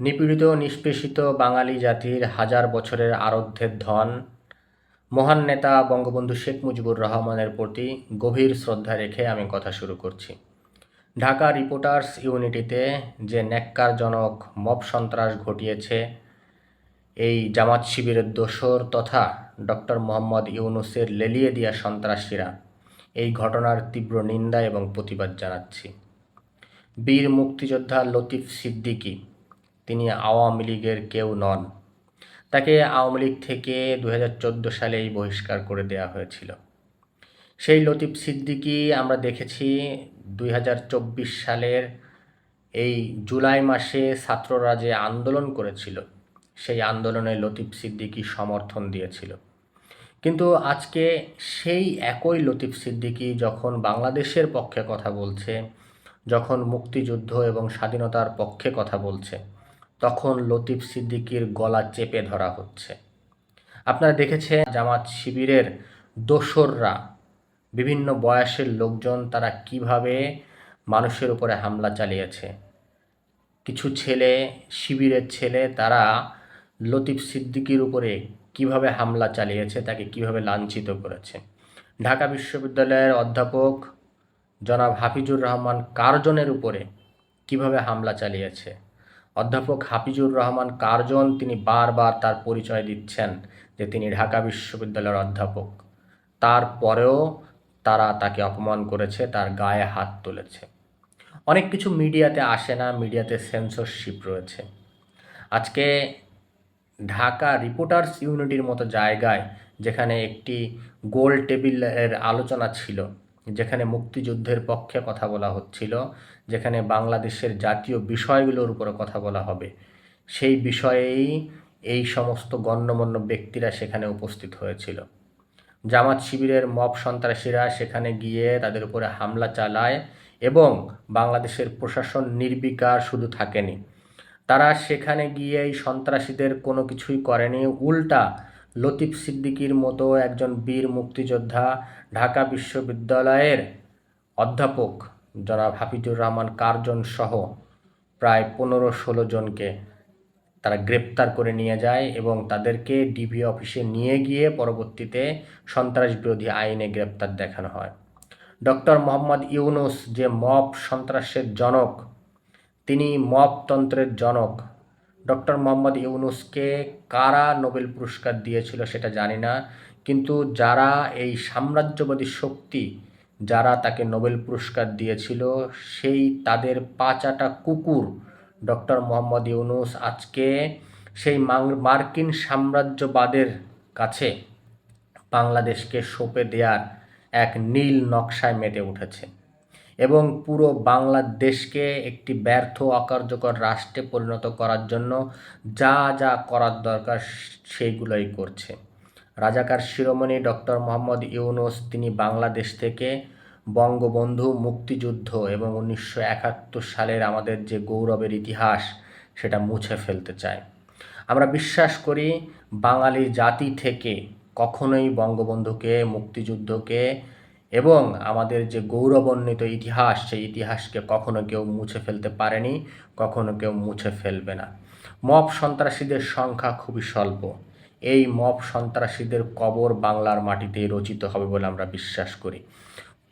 নিপীড়িত নিষ্পেষিত বাঙালি জাতির হাজার বছরের আরধ্যের ধন, মহান নেতা বঙ্গবন্ধু শেখ মুজিবুর রহমানের প্রতি গভীর শ্রদ্ধা রেখে আমি কথা শুরু করছি। ঢাকা রিপোর্টার্স ইউনিটিতে যে ন্যাক্কারজনক মব সন্ত্রাস ঘটিয়েছে, এই জামাত শিবিরের দোসর তথা ডক্টর মোহাম্মদ ইউনুসের লেলিয়ে দিয়া সন্ত্রাসীরা, এই ঘটনার তীব্র নিন্দা এবং প্রতিবাদ জানাচ্ছি। বীর মুক্তিযোদ্ধা লতিফ সিদ্দিকী তিনি আওয়ামী লীগের কেউ নন। তাকে আওয়ামী লীগ থেকে দু হাজার চোদ্দ সালেই বহিষ্কার করে দেওয়া হয়েছিল। সেই লতিফ সিদ্দিকী আমরা দেখেছি দুই হাজার চব্বিশ সালের এই জুলাই মাসে ছাত্ররা যে আন্দোলন করেছিল, সেই আন্দোলনে লতিফ সিদ্দিকী সমর্থন দিয়েছিল। কিন্তু আজকে সেই একই লতিফ সিদ্দিকী যখন বাংলাদেশের পক্ষে কথা বলছে, যখন মুক্তিযুদ্ধ এবং স্বাধীনতার পক্ষে কথা বলছে তখন লতিফ সিদ্দিকীর গলা চেপে ধরা হচ্ছে। আপনারা দেখেছেন জামাত শিবিরের দোসররা, বিভিন্ন বয়সের লোকজন তারা কীভাবে মানুষের উপরে হামলা চালিয়েছে। কিছু ছেলে, শিবিরের ছেলে তারা লতিফ সিদ্দিকীর উপরে কীভাবে হামলা চালিয়েছে, তাকে কীভাবে লাঞ্ছিত করেছে। ঢাকা বিশ্ববিদ্যালয়ের অধ্যাপক জনাব হাফিজুর রহমান কার্জনের উপরে কীভাবে হামলা চালিয়েছে? অধ্যাপক হাফিজুর রহমান কার্জন তিনি বারবার তার পরিচয় দিচ্ছেন যে তিনি ঢাকা বিশ্ববিদ্যালয়ের অধ্যাপক। তারপরেও তারা তাকে অপমান করেছে, তার গায়ে হাত তুলেছে। অনেক কিছু মিডিয়াতে আসে না, মিডিয়াতে সেন্সরশিপ রয়েছে। আজকে ঢাকা রিপোর্টার্স ইউনিটির মতো জায়গায় যেখানে একটি গোল টেবিলের আলোচনা ছিল যেখানে মুক্তিযুদ্ধের পক্ষে কথা বলা হচ্ছিল, যেখানে বাংলাদেশের জাতীয় বিষয়গুলোর উপরে কথা বলা হবে। সেই বিষয়েই এই সমস্ত গণ্যমান্য ব্যক্তিরা সেখানে উপস্থিত হয়েছিল। জামাত শিবিরের মব সন্ত্রাসীরা সেখানে গিয়ে তাদের উপরে হামলা চালায় এবং বাংলাদেশের প্রশাসন নির্বিকার শুধু থাকেনি। তারা সেখানে গিয়ে এই সন্ত্রাসীদের কোনো কিছুই করেনি, উল্টা লতিফ সিদ্দিকির মতো একজন বীর মুক্তিযোদ্ধা ঢাকা বিশ্ববিদ্যালয়ের অধ্যাপক জনাব হাফিজুর রহমান কার্জন সহ প্রায় পনেরো ষোলো জনকে তারা গ্রেপ্তার করে নিয়ে যায় এবং তাদেরকে ডিবি অফিসে নিয়ে গিয়ে পরবর্তীতে সন্ত্রাস বিরোধী আইনে গ্রেপ্তার দেখানো হয়। ডক্টর মোহাম্মদ ইউনুস যে মব সন্ত্রাসের জনক, তিনি মবতন্ত্রের জনক। ডক্টর মোহাম্মদ ইউনুসকে কারা নোবেল পুরস্কার দিয়েছিল সেটা জানি না, কিন্তু যারা এই সাম্রাজ্যবাদী শক্তি যারা তাকে নোবেল পুরস্কার দিয়েছিল, সেই তাদের পাঁচাটা কুকুর ডক্টর মোহাম্মদ ইউনুস আজকে সেই মার্কিন সাম্রাজ্যবাদের কাছে বাংলাদেশকে সঁপে দেওয়ার এক নীল নকশায় মেতে উঠেছে। এবং পুরো বাংলাদেশকে একটি ব্যর্থ, অকার্যকর রাষ্ট্রে পরিণত করার জন্য যা যা করার দরকার সেইগুলোই করছে। রাজাকার শিরোমণি ডক্টর মোহাম্মদ ইউনুস, তিনি বাংলাদেশ থেকে বঙ্গবন্ধু মুক্তিযুদ্ধ এবং উনিশশো একাত্তর সালের আমাদের যে গৌরবের ইতিহাস, সেটা মুছে ফেলতে চায়। আমরা বিশ্বাস করি, বাঙালি জাতি থেকে কখনোই বঙ্গবন্ধুকে, মুক্তিযুদ্ধকে এবং আমাদের যে গৌরবান্বিত ইতিহাস, সেই ইতিহাসকে কখনো কেউ মুছে ফেলতে পারেনি, কখনো কেউ মুছে ফেলবে না। মব সন্ত্রাসীদের সংখ্যা খুবই স্বল্প। এই মব সন্ত্রাসীদের কবর বাংলার মাটিতেই রচিত হবে বলে আমরা বিশ্বাস করি।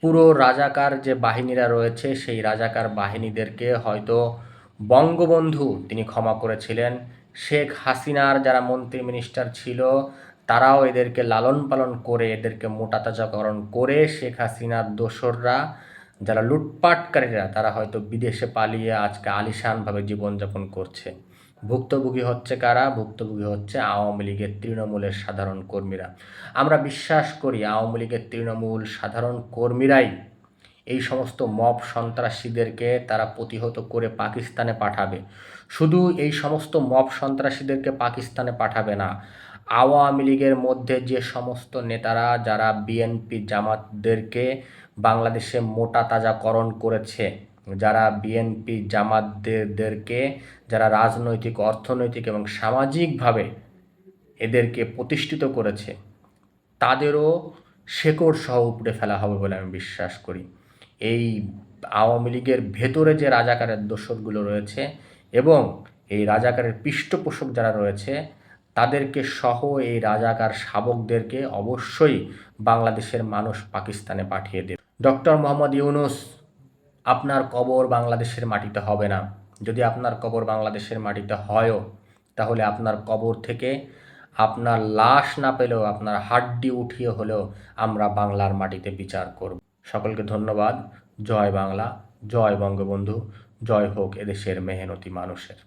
পুরো রাজাকার যে বাহিনীরা রয়েছে, সেই রাজাকার বাহিনীদেরকে হয়তো বঙ্গবন্ধু, তিনি ক্ষমা করেছিলেন, শেখ হাসিনার যারা মন্ত্রী মিনিস্টার ছিল তারাও এদেরকে লালন পালন করে, এদেরকে মোটাতাজাকরণ করে শেখ হাসিনার দোসররা, যারা লুটপাটকারীরা, তারা হয়তো বিদেশে পালিয়ে আজকে আলিশানভাবে জীবনযাপন করছে। ভুক্তভোগী হচ্ছে কারা? ভুক্তভোগী হচ্ছে আওয়ামী লীগের তৃণমূলের সাধারণ কর্মীরা। আমরা বিশ্বাস করি আওয়ামী লীগের তৃণমূল সাধারণ কর্মীরাই এই সমস্ত মব সন্ত্রাসীদেরকে তারা প্রতিহত করে পাকিস্তানে পাঠাবে। শুধু এই সমস্ত মব সন্ত্রাসীদেরকে পাকিস্তানে পাঠাবে না আওয়ামী লীগের মধ্যে যে সমস্ত নেতারা, যারা বিএনপি জামাতদেরকে বাংলাদেশে মোটা তাজাকরণ করেছে, যারা বিএনপি জামাতদেরকে, যারা রাজনৈতিক, অর্থনৈতিক এবং সামাজিকভাবে এদেরকে প্রতিষ্ঠিত করেছে, তাদেরও শেকড় সহ উপড়ে ফেলা হবে বলে আমি বিশ্বাস করি। এই আওয়ামী লীগের ভেতরে যে রাজাকারের দোসরগুলো রয়েছে এবং এই রাজাকারের পৃষ্ঠপোষক যারা রয়েছে তাদেরকে সহ এই রাজাকার শাবকদেরকে অবশ্যই বাংলাদেশের মানুষ পাকিস্তানে পাঠিয়ে দেবে। ডক্টর মোহাম্মদ ইউনুস, আপনার কবর বাংলাদেশের মাটিতে হবে না। যদি আপনার কবর বাংলাদেশের মাটিতে হয়ও, তাহলে আপনার কবর থেকে আপনার লাশ না পেলেও, আপনার হাড্ডি উঠিয়ে হলেও আমরা বাংলার মাটিতে বিচার করব। সকলকে ধন্যবাদ। জয় বাংলা, জয় বঙ্গবন্ধু, জয় হোক এদেশের মেহনতি মানুষের।